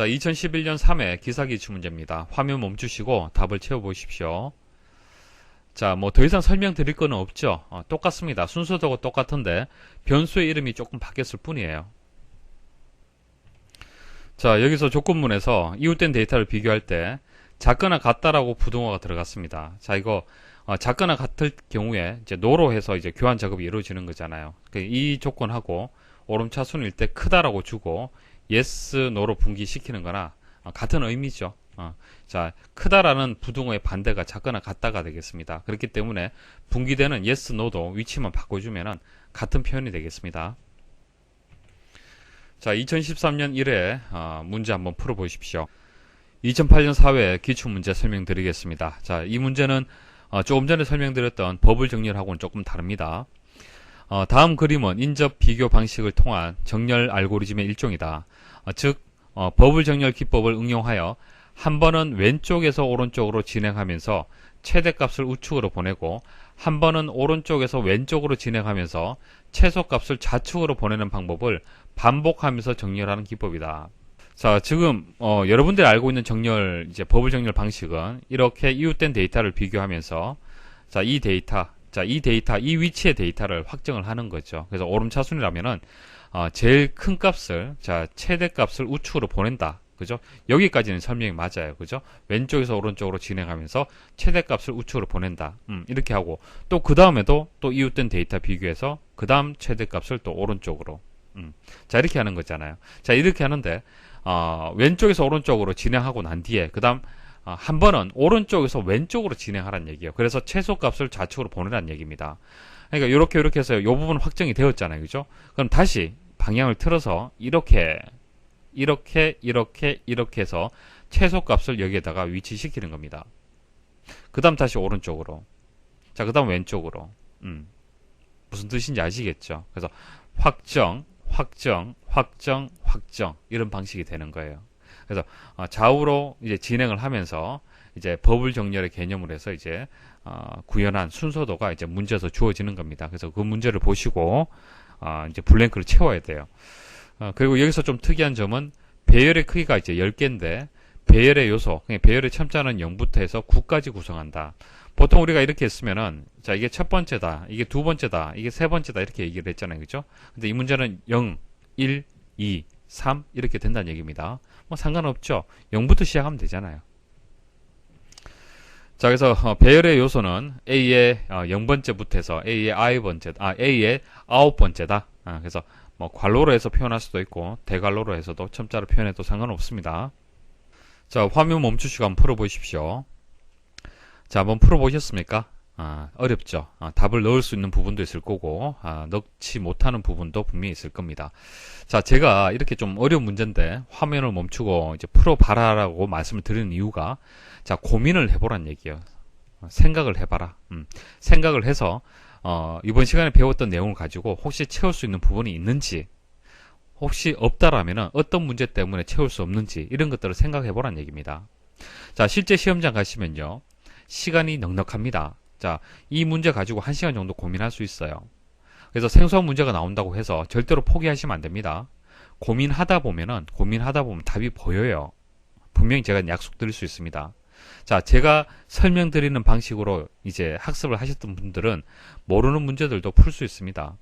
자, 2011년 3회 기사기출 문제입니다. 화면 멈추시고 답을 채워보십시오. 자, 뭐 더 이상 설명드릴 거는 없죠. 어, 똑같습니다. 순서도 똑같은데 변수의 이름이 조금 바뀌었을 뿐이에요. 자, 여기서 조건문에서 이웃된 데이터를 비교할 때 작거나 같다라고 부동어가 들어갔습니다. 자, 이거 어, 작거나 같을 경우에 이제 노로 해서 이제 교환 작업이 이루어지는 거잖아요. 그이 조건하고 오름차순일 때 크다라고 주고 yes, no로 분기시키는 거나 어, 같은 의미죠. 어, 자, 크다라는 부동어의 반대가 작거나 같다가 되겠습니다. 그렇기 때문에 분기되는 yes, no도 위치만 바꿔주면은 같은 표현이 되겠습니다. 자, 2013년 1회 어, 문제 한번 풀어보십시오. 2008년 4회 기출문제 설명드리겠습니다. 자, 이 문제는 어, 조금 전에 설명드렸던 버블 정렬하고는 조금 다릅니다. 어, 다음 그림은 인접 비교 방식을 통한 정렬 알고리즘의 일종이다. 어, 즉, 어, 버블 정렬 기법을 응용하여 한 번은 왼쪽에서 오른쪽으로 진행하면서 최대값을 우측으로 보내고 한 번은 오른쪽에서 왼쪽으로 진행하면서 최소값을 좌측으로 보내는 방법을 반복하면서 정렬하는 기법이다. 자, 지금 어, 여러분들이 알고 있는 정렬 이제 버블 정렬 방식은 이렇게 이웃된 데이터를 비교하면서 자, 이 데이터, 자, 이 데이터, 이 위치의 데이터를 확정을 하는 거죠. 그래서 오름차순이라면은 어, 제일 큰 값을 자, 최대 값을 우측으로 보낸다. 그죠? 여기까지는 설명이 맞아요. 그죠? 왼쪽에서 오른쪽으로 진행하면서 최대 값을 우측으로 보낸다. 음, 이렇게 하고 또 그 다음에도 또 이웃된 데이터 비교해서 그 다음 최대 값을 또 오른쪽으로 음. 자, 이렇게 하는 거잖아요. 자, 이렇게 하는데 어, 왼쪽에서 오른쪽으로 진행하고 난 뒤에 그 다음 어, 한 번은 오른쪽에서 왼쪽으로 진행하라는 얘기예요. 그래서 최소값을 좌측으로 보내라는 얘기입니다. 그러니까 이렇게 이렇게 해서 이 부분 확정이 되었잖아요. 그죠? 그럼 다시 방향을 틀어서 이렇게 이렇게 이렇게 이렇게 해서 최소값을 여기에다가 위치시키는 겁니다. 그 다음 다시 오른쪽으로 자, 그 다음 왼쪽으로 음. 무슨 뜻인지 아시겠죠? 그래서 확정, 확정, 확정, 확정 이런 방식이 되는 거예요. 그래서 어, 좌우로 이제 진행을 하면서 이제 버블 정렬의 개념을 해서 이제 어, 구현한 순서도가 이제 문제에서 주어지는 겁니다. 그래서 그 문제를 보시고 어, 이제 블랭크를 채워야 돼요. 어, 그리고 여기서 좀 특이한 점은 배열의 크기가 이제 10개인데 배열의 요소, 그냥 배열의 첨자는 0부터 해서 9까지 구성한다. 보통 우리가 이렇게 했으면은 자 이게 첫 번째다, 이게 두 번째다, 이게 세 번째다 이렇게 얘기를 했잖아요, 그죠? 근데 이 문제는 0, 1, 2, 3 이렇게 된다는 얘기입니다. 뭐 상관없죠. 0부터 시작하면 되잖아요. 자, 그래서 어, 배열의 요소는 A의 어, 0번째부터 해서 A의 i번째, 아 A의 아홉 번째다. 아, 그래서 뭐 괄호로 해서 표현할 수도 있고 대괄호로 해서도 첨자로 표현해도 상관없습니다. 자, 화면 멈추시고 한번 풀어보십시오. 자, 한번 풀어보셨습니까? 아, 어렵죠. 아, 답을 넣을 수 있는 부분도 있을 거고, 아, 넣지 못하는 부분도 분명히 있을 겁니다. 자, 제가 이렇게 좀 어려운 문제인데, 화면을 멈추고 이제 풀어봐라라고 말씀을 드리는 이유가, 자, 고민을 해보란 얘기예요. 어, 생각을 해봐라. 음, 생각을 해서, 어, 이번 시간에 배웠던 내용을 가지고 혹시 채울 수 있는 부분이 있는지, 혹시 없다라면 어떤 문제 때문에 채울 수 없는지, 이런 것들을 생각해 보란 얘기입니다. 자, 실제 시험장 가시면요. 시간이 넉넉합니다. 자, 이 문제 가지고 한 시간 정도 고민할 수 있어요. 그래서 생소한 문제가 나온다고 해서 절대로 포기하시면 안 됩니다. 고민하다 보면은, 고민하다 보면 답이 보여요. 분명히 제가 약속드릴 수 있습니다. 자, 제가 설명드리는 방식으로 이제 학습을 하셨던 분들은 모르는 문제들도 풀 수 있습니다.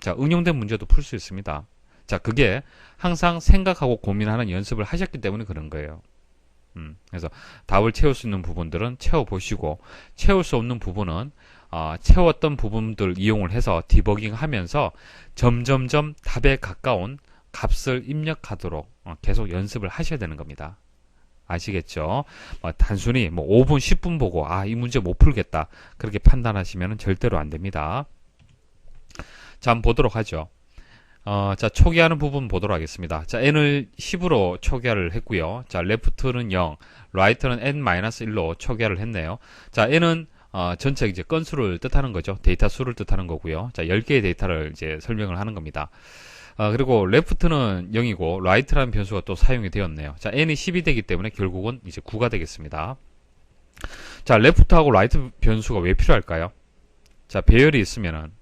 자, 응용된 문제도 풀 수 있습니다. 자, 그게 항상 생각하고 고민하는 연습을 하셨기 때문에 그런 거예요. 음, 그래서 답을 채울 수 있는 부분들은 채워보시고, 채울 수 없는 부분은, 어, 채웠던 부분들 이용을 해서 디버깅 하면서 점점점 답에 가까운 값을 입력하도록 어, 계속 연습을 하셔야 되는 겁니다. 아시겠죠? 뭐 단순히 뭐 5분, 10분 보고, 아, 이 문제 못 풀겠다. 그렇게 판단하시면 절대로 안 됩니다. 자, 한번 보도록 하죠. 어, 자, 초기화하는 부분 보도록 하겠습니다. 자, n을 10으로 초기화를 했고요. 자, left는 0, right는 n-1로 초기화를 했네요. 자, n은 어, 전체 이제 건수를 뜻하는 거죠. 데이터 수를 뜻하는 거고요. 자, 10개의 데이터를 이제 설명을 하는 겁니다. 어, 그리고 left는 0이고 right라는 변수가 또 사용이 되었네요. 자, n이 10이 되기 때문에 결국은 이제 9가 되겠습니다. 자, left하고 right 변수가 왜 필요할까요? 자, 배열이 있으면은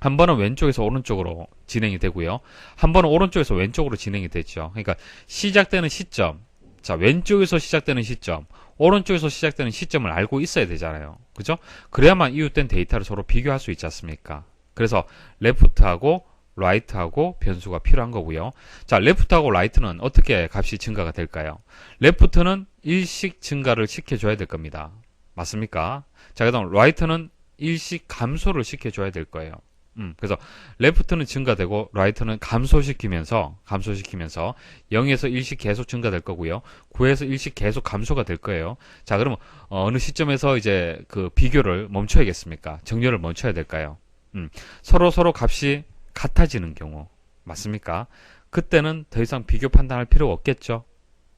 한 번은 왼쪽에서 오른쪽으로 진행이 되고요. 한 번은 오른쪽에서 왼쪽으로 진행이 되죠. 그러니까 시작되는 시점, 자 왼쪽에서 시작되는 시점, 오른쪽에서 시작되는 시점을 알고 있어야 되잖아요. 그죠? 그래야만 이웃된 데이터를 서로 비교할 수 있지 않습니까? 그래서 레프트하고 라이트하고 변수가 필요한 거고요. 자, 레프트하고 라이트는 어떻게 값이 증가가 될까요? 레프트는 일식 증가를 시켜줘야 될 겁니다. 맞습니까? 자, 그 다음 라이트는 일식 감소를 시켜줘야 될 거예요. 음, 그래서 레프트는 증가되고 라이트는 감소시키면서 감소시키면서 0에서 1씩 계속 증가될 거고요. 9에서 1씩 계속 감소가 될 거예요. 자, 그러면 어, 느 시점에서 이제 그 비교를 멈춰야겠습니까? 정렬을 멈춰야 될까요? 음, 서로 서로 값이 같아지는 경우 맞습니까? 그때는 더 이상 비교 판단할 필요가 없겠죠.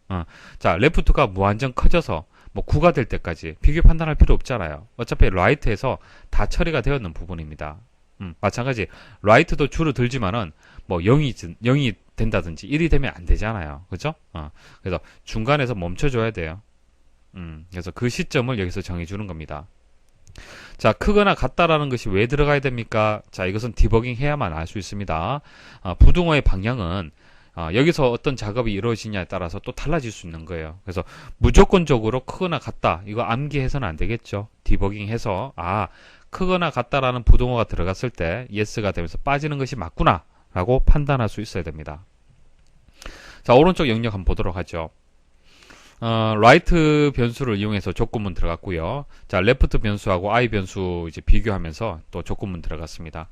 어, 자, 레프트가 무한정 커져서 뭐 9가 될 때까지 비교 판단할 필요 없잖아요. 어차피 라이트에서 다 처리가 되었는 부분입니다. 음, 마찬가지 라이트도 줄어들지만은 뭐 0이 0이 된다든지 1이 되면 안 되잖아요. 그죠? 어, 그래서 중간에서 멈춰 줘야 돼요. 음, 그래서 그 시점을 여기서 정해 주는 겁니다. 자, 크거나 같다라는 것이 왜 들어가야 됩니까? 자, 이것은 디버깅 해야만 알 수 있습니다. 아, 부등호의 방향은 아, 여기서 어떤 작업이 이루어지냐에 따라서 또 달라질 수 있는 거예요. 그래서 무조건적으로 크거나 같다. 이거 암기해서는 안 되겠죠. 디버깅 해서, 아, 크거나 같다라는 부등호가 들어갔을 때 yes가 되면서 빠지는 것이 맞구나 라고 판단할 수 있어야 됩니다. 자 오른쪽 영역 한번 보도록 하죠. 어, 라이트 변수를 이용해서 조건문 들어갔고요. 자 레프트 변수하고 i 변수 이제 비교하면서 또 조건문 들어갔습니다.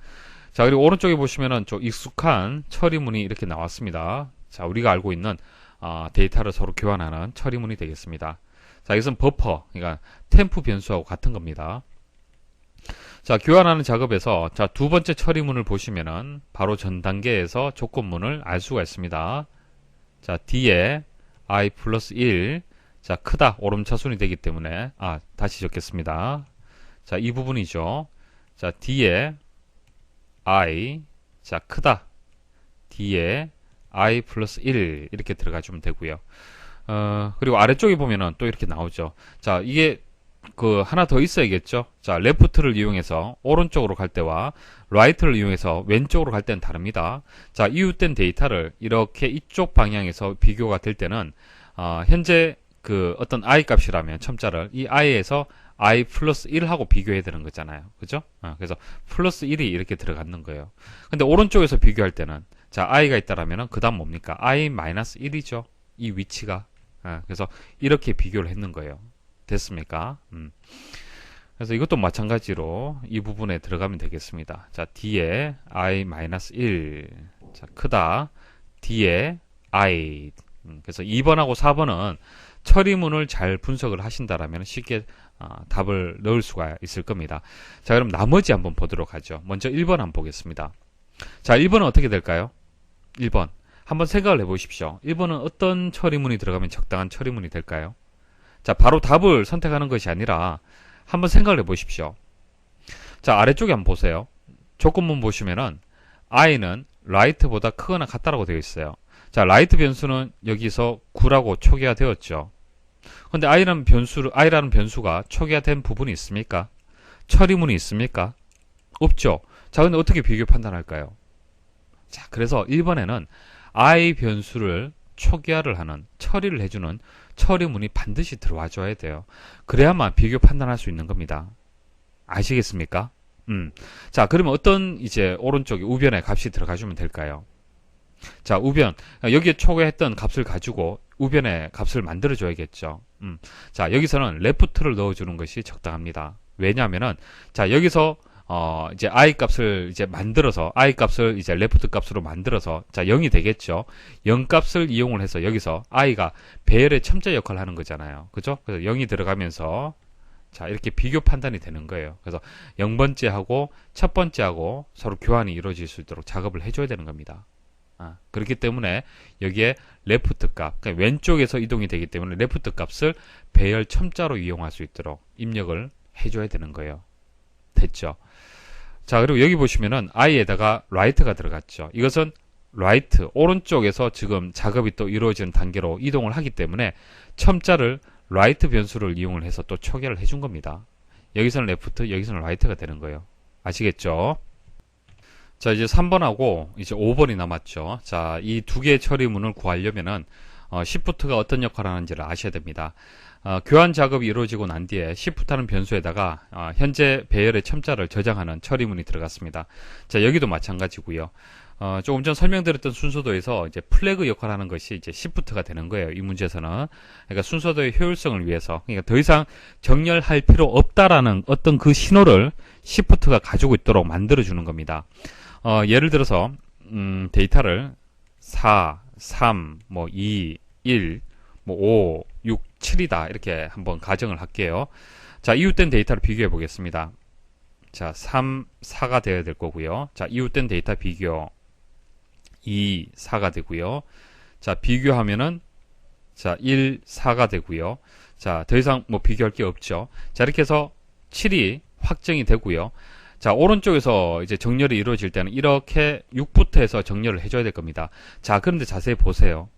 자 그리고 오른쪽에 보시면은 좀 익숙한 처리문이 이렇게 나왔습니다. 자 우리가 알고 있는 어, 데이터를 서로 교환하는 처리문이 되겠습니다. 자 이것은 버퍼, 그러니까 템프 변수하고 같은 겁니다. 자, 교환하는 작업에서 자, 두 번째 처리문을 보시면은 바로 전 단계에서 조건문을 알 수가 있습니다. 자, 뒤에 i 플러스 1 자, 크다 오름차순이 되기 때문에 아, 다시 적겠습니다. 자, 이 부분이죠. 자, 뒤에 i 자, 크다 뒤에 i 플러스 1 이렇게 들어가 주면 되고요. 어, 그리고 아래쪽에 보면은 또 이렇게 나오죠. 자, 이게 그 하나 더 있어야겠죠. 자, 레프트를 이용해서 오른쪽으로 갈 때와 라이트를 이용해서 왼쪽으로 갈 때는 다릅니다. 자, 이웃된 데이터를 이렇게 이쪽 방향에서 비교가 될 때는 어, 현재 그 어떤 i 값이라면 첨자를 이 i에서 i 플러스 1하고 비교해야 되는 거잖아요. 그죠? 어, 그래서 플러스 1이 이렇게 들어가는 거예요. 근데 오른쪽에서 비교할 때는 자, i가 있다라면은 그다음 뭡니까? i 마이너스 1이죠. 이 위치가. 어, 그래서 이렇게 비교를 했는 거예요. 됐습니까? 음. 그래서 이것도 마찬가지로 이 부분에 들어가면 되겠습니다. 자, 뒤에 i-1. 자, 크다. 뒤에 i. 음, 그래서 2번하고 4번은 처리문을 잘 분석을 하신다라면 쉽게 어, 답을 넣을 수가 있을 겁니다. 자, 그럼 나머지 한번 보도록 하죠. 먼저 1번 한번 보겠습니다. 자, 1번은 어떻게 될까요? 1번. 한번 생각을 해 보십시오. 1번은 어떤 처리문이 들어가면 적당한 처리문이 될까요? 자, 바로 답을 선택하는 것이 아니라 한번 생각을 해 보십시오. 자, 아래쪽에 한번 보세요. 조건문 보시면은 i는 라이트보다 크거나 같다라고 되어 있어요. 자, 라이트 변수는 여기서 9라고 초기화 되었죠. 근데 i라는 변수 i라는 변수가 초기화된 부분이 있습니까? 처리문이 있습니까? 없죠. 자, 근데 어떻게 비교 판단할까요? 자, 그래서 1번에는 i 변수를 초기화를 하는 처리를 해주는 처리문이 반드시 들어와 줘야 돼요. 그래야만 비교 판단할 수 있는 겁니다. 아시겠습니까? 음. 자, 그러면 어떤 이제 오른쪽에 우변에 값이 들어가 주면 될까요? 자, 우변. 여기에 초기했던 값을 가지고 우변에 값을 만들어 줘야겠죠. 음. 자, 여기서는 레프트를 넣어 주는 것이 적당합니다. 왜냐하면은 자, 여기서 어, 이제 i 값을 이제 만들어서 i 값을 이제 레프트 값으로 만들어서 자 0이 되겠죠. 0 값을 이용을 해서 여기서 i가 배열의 첨자 역할을 하는 거잖아요. 그죠? 그래서 0이 들어가면서 자 이렇게 비교 판단이 되는 거예요. 그래서 0번째 하고 첫 번째 하고 서로 교환이 이루어질 수 있도록 작업을 해줘야 되는 겁니다. 아, 그렇기 때문에 여기에 레프트 값, 그러니까 왼쪽에서 이동이 되기 때문에 레프트 값을 배열 첨자로 이용할 수 있도록 입력을 해줘야 되는 거예요. 됐죠? 자, 그리고 여기 보시면은 i에다가 right가 들어갔죠. 이것은 right, 오른쪽에서 지금 작업이 또 이루어지는 단계로 이동을 하기 때문에 첨자를 right 변수를 이용을 해서 또 초기화를 해준 겁니다. 여기서는 left, 여기서는 right가 되는 거예요. 아시겠죠? 자, 이제 3번하고 이제 5번이 남았죠. 자, 이 두 개의 처리문을 구하려면은 어, 시프트가 어떤 역할을 하는지를 아셔야 됩니다. 어, 교환 작업이 이루어지고 난 뒤에 시프트라는 변수에다가 어, 현재 배열의 첨자를 저장하는 처리문이 들어갔습니다. 자, 여기도 마찬가지고요. 어, 조금 전 설명드렸던 순서도에서 이제 플래그 역할을 하는 것이 이제 시프트가 되는 거예요. 이 문제에서는. 그러니까 순서도의 효율성을 위해서. 그러니까 더 이상 정렬할 필요 없다라는 어떤 그 신호를 시프트가 가지고 있도록 만들어주는 겁니다. 어, 예를 들어서, 음, 데이터를 4, 3, 뭐 2, 1, 뭐 5, 6, 7이다. 이렇게 한번 가정을 할게요. 자, 이웃된 데이터를 비교해 보겠습니다. 자, 3, 4가 되어야 될 거고요. 자, 이웃된 데이터 비교. 2, 4가 되고요. 자, 비교하면은 자, 1, 4가 되고요. 자, 더 이상 뭐 비교할 게 없죠. 자, 이렇게 해서 7이 확정이 되고요. 자, 오른쪽에서 이제 정렬이 이루어질 때는 이렇게 6부터 해서 정렬을 해줘야 될 겁니다. 자, 그런데 자세히 보세요.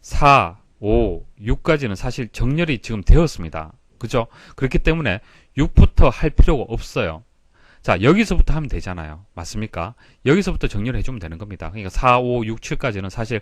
4, 5, 6까지는 사실 정렬이 지금 되었습니다. 그죠? 그렇기 때문에 6부터 할 필요가 없어요. 자, 여기서부터 하면 되잖아요. 맞습니까? 여기서부터 정렬을 해주면 되는 겁니다. 그러니까 4, 5, 6, 7까지는 사실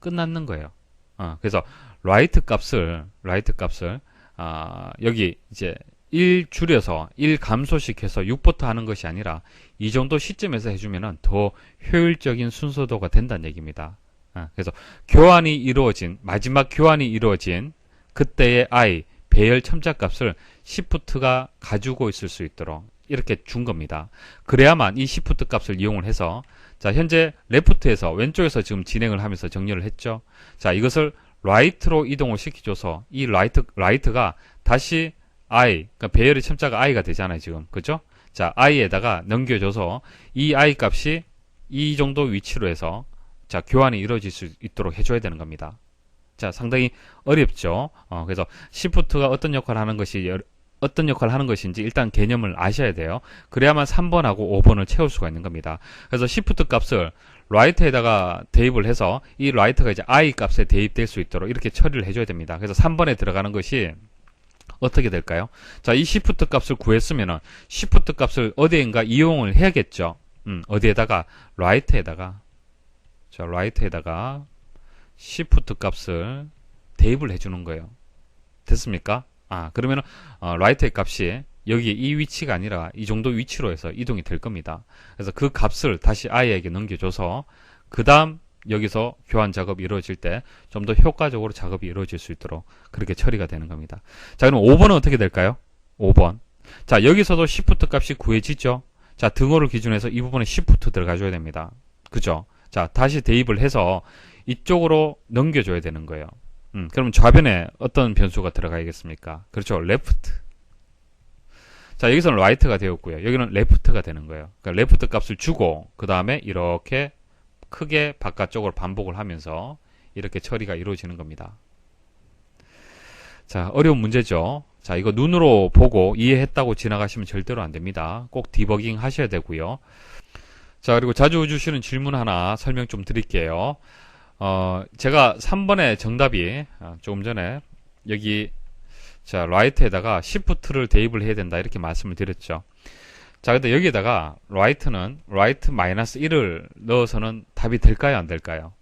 끝났는 거예요. 어, 그래서 라이트 값을, 라이트 값을, 아, 여기 이제 1 줄여서 1 감소시켜서 6부터 하는 것이 아니라 이 정도 시점에서 해주면은 더 효율적인 순서도가 된다는 얘기입니다. 아, 그래서 교환이 이루어진, 마지막 교환이 이루어진 그때의 i, 배열 첨자 값을 시프트가 가지고 있을 수 있도록 이렇게 준 겁니다. 그래야만 이 시프트 값을 이용을 해서 자 현재 레프트에서 왼쪽에서 지금 진행을 하면서 정렬을 했죠. 자 이것을 라이트로 이동을 시켜줘서 이 라이트 라이트가 다시 i 그러니까 배열의 첨자가 i가 되잖아요 지금 그죠? 자 i에다가 넘겨줘서 이 i 값이 이 정도 위치로 해서 자 교환이 이루어질 수 있도록 해줘야 되는 겁니다. 자 상당히 어렵죠. 어, 그래서 시프트가 어떤 역할을 하는 것이 어떤 역할을 하는 것인지 일단 개념을 아셔야 돼요. 그래야만 3번하고 5번을 채울 수가 있는 겁니다. 그래서 시프트 값을 라이트에다가 대입을 해서 이 라이트가 이제 i 값에 대입될 수 있도록 이렇게 처리를 해줘야 됩니다. 그래서 3번에 들어가는 것이 어떻게 될까요? 자, 이 시프트 값을 구했으면은 시프트 값을 어디인가 이용을 해야겠죠. 음, 어디에다가 라이트에다가 자, 라이트에다가 시프트 값을 대입을 해주는 거예요. 됐습니까? 아, 그러면 어, 라이트의 값이 여기 이 위치가 아니라 이 정도 위치로 해서 이동이 될 겁니다. 그래서 그 값을 다시 i에게 넘겨줘서 그 다음 여기서 교환 작업이 이루어질 때 좀 더 효과적으로 작업이 이루어질 수 있도록 그렇게 처리가 되는 겁니다. 자, 그럼 5번은 어떻게 될까요? 5번. 자, 여기서도 시프트 값이 구해지죠? 자, 등호를 기준해서 이 부분에 시프트 들어가줘야 됩니다. 그죠? 자, 다시 대입을 해서 이쪽으로 넘겨줘야 되는 거예요. 음, 그럼 좌변에 어떤 변수가 들어가야겠습니까? 그렇죠. 레프트. 자, 여기서는 라이트가 되었고요. 여기는 레프트가 되는 거예요. 그러니까 레프트 값을 주고 그 다음에 이렇게 크게 바깥쪽으로 반복을 하면서 이렇게 처리가 이루어지는 겁니다. 자, 어려운 문제죠. 자, 이거 눈으로 보고 이해했다고 지나가시면 절대로 안 됩니다. 꼭 디버깅 하셔야 되고요. 자, 그리고 자주 주시는 질문 하나 설명 좀 드릴게요. 어, 제가 3번의 정답이 어, 조금 전에 여기 자, 라이트에다가 시프트를 대입을 해야 된다 이렇게 말씀을 드렸죠. 자, 근데 여기에다가 라이트는 라이트 마이너스 1을 넣어서는 답이 될까요, 안 될까요?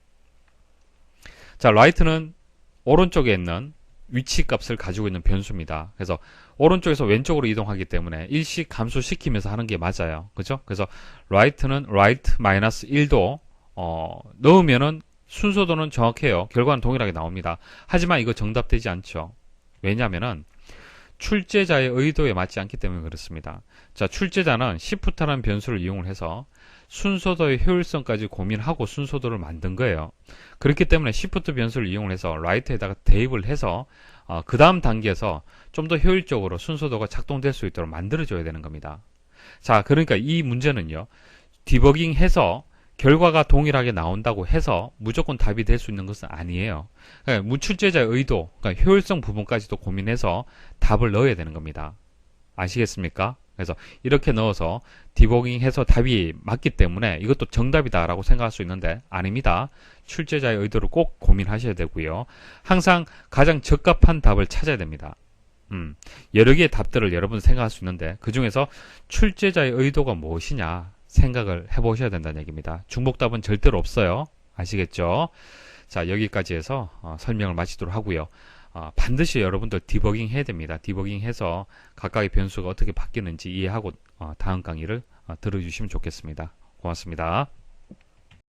자, 라이트는 오른쪽에 있는 위치 값을 가지고 있는 변수입니다. 그래서 오른쪽에서 왼쪽으로 이동하기 때문에 일씩 감소시키면서 하는 게 맞아요. 그죠? 그래서 라이트는 라이트 마이너스 1도 어, 넣으면은 순서도는 정확해요. 결과는 동일하게 나옵니다. 하지만 이거 정답되지 않죠. 왜냐하면 출제자의 의도에 맞지 않기 때문에 그렇습니다. 자, 출제자는 시프트라는 변수를 이용을 해서 순서도의 효율성까지 고민하고 순서도를 만든 거예요. 그렇기 때문에 시프트 변수를 이용을 해서 라이트에다가 대입을 해서 어, 그 다음 단계에서 좀 더 효율적으로 순서도가 작동될 수 있도록 만들어줘야 되는 겁니다. 자, 그러니까 이 문제는요. 디버깅 해서 결과가 동일하게 나온다고 해서 무조건 답이 될 수 있는 것은 아니에요. 그러니까 무출제자의 의도, 그러니까 효율성 부분까지도 고민해서 답을 넣어야 되는 겁니다. 아시겠습니까? 그래서 이렇게 넣어서 디버깅 해서 답이 맞기 때문에 이것도 정답이다라고 생각할 수 있는데 아닙니다. 출제자의 의도를 꼭 고민하셔야 되고요. 항상 가장 적합한 답을 찾아야 됩니다. 음, 여러 개의 답들을 여러분 생각할 수 있는데 그 중에서 출제자의 의도가 무엇이냐 생각을 해보셔야 된다는 얘기입니다. 중복답은 절대로 없어요. 아시겠죠? 자, 여기까지 해서 어, 설명을 마치도록 하고요. 어, 반드시 여러분들 디버깅 해야 됩니다. 디버깅 해서 각각의 변수가 어떻게 바뀌는지 이해하고 어, 다음 강의를 어, 들어주시면 좋겠습니다. 고맙습니다.